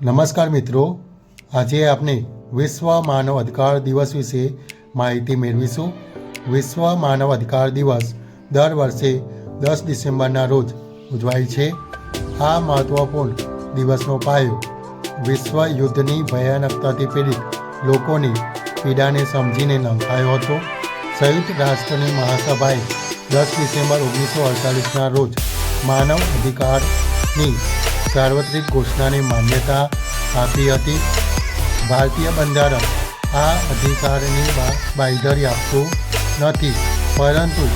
નમસ્કાર મિત્રો. આજે આપણે વિશ્વ માનવ અધિકાર દિવસ વિશે માહિતી મેળવીશું. વિશ્વ માનવ અધિકાર દિવસ દર વર્ષે દસ ડિસેમ્બરના રોજ ઉજવાય છે. આ મહત્વપૂર્ણ દિવસનો પાયો વિશ્વ યુદ્ધની ભયાનકતાથી પીડિત લોકોની પીડાને સમજીને નંખાયો હતો. સંયુક્ત રાષ્ટ્રની મહાસભાએ દસ ડિસેમ્બર ઓગણીસો અડતાલીસના રોજ માનવ અધિકારની સાર્વત્રિક ઘોષણાની માન્યતા આપી હતી. ભારતીય બંધારણ આ અધિકારની બાંયધરી આપતું નથી. પરંતુ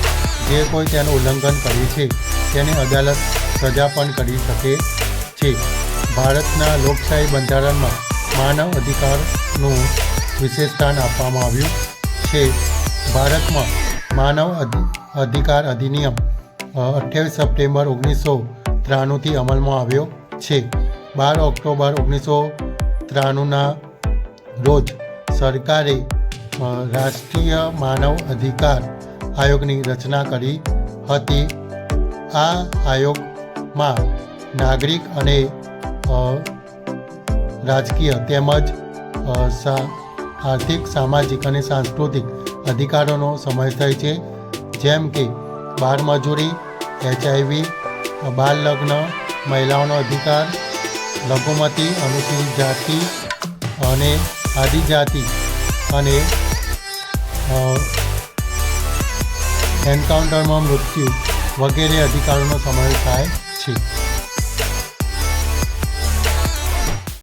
જે કોઈ તેનું ઉલ્લંઘન કરે છે, તેને અદાલત સજા પણ કરી શકે છે. ભારતના લોકશાહી બંધારણમાં માનવ અધિકારનું વિશેષ સ્થાન આપવામાં આવ્યું છે. ભારતમાં માનવ અધિ- અધિકાર અધિનિયમ અઠ્યાવીસ સપ્ટેમ્બર ઓગણીસો ત્રાણુંથી અમલમાં આવ્યો. છે બાર ઓક્ટોબર ઓગણીસો ત્રાણુંના રોજ સરકારે રાષ્ટ્રીય માનવ અધિકાર આયોગની રચના કરી હતી. આ આયોગમાં નાગરિક અને રાજકીય તેમજ આર્થિક, સામાજિક અને સાંસ્કૃતિક અધિકારોનો સમાવેશ થાય છે. જેમ કે બાળમજૂરી, એચઆઈવી બાળ લગ્ન મહિલાઓનો અધિકાર, લઘુમતી, અનુસૂચિત જાતિ અને આદિજાતિ અને એન્કાઉન્ટરમાં મૃત્યુ વગેરે અધિકારોનો સમાવેશ થાય છે.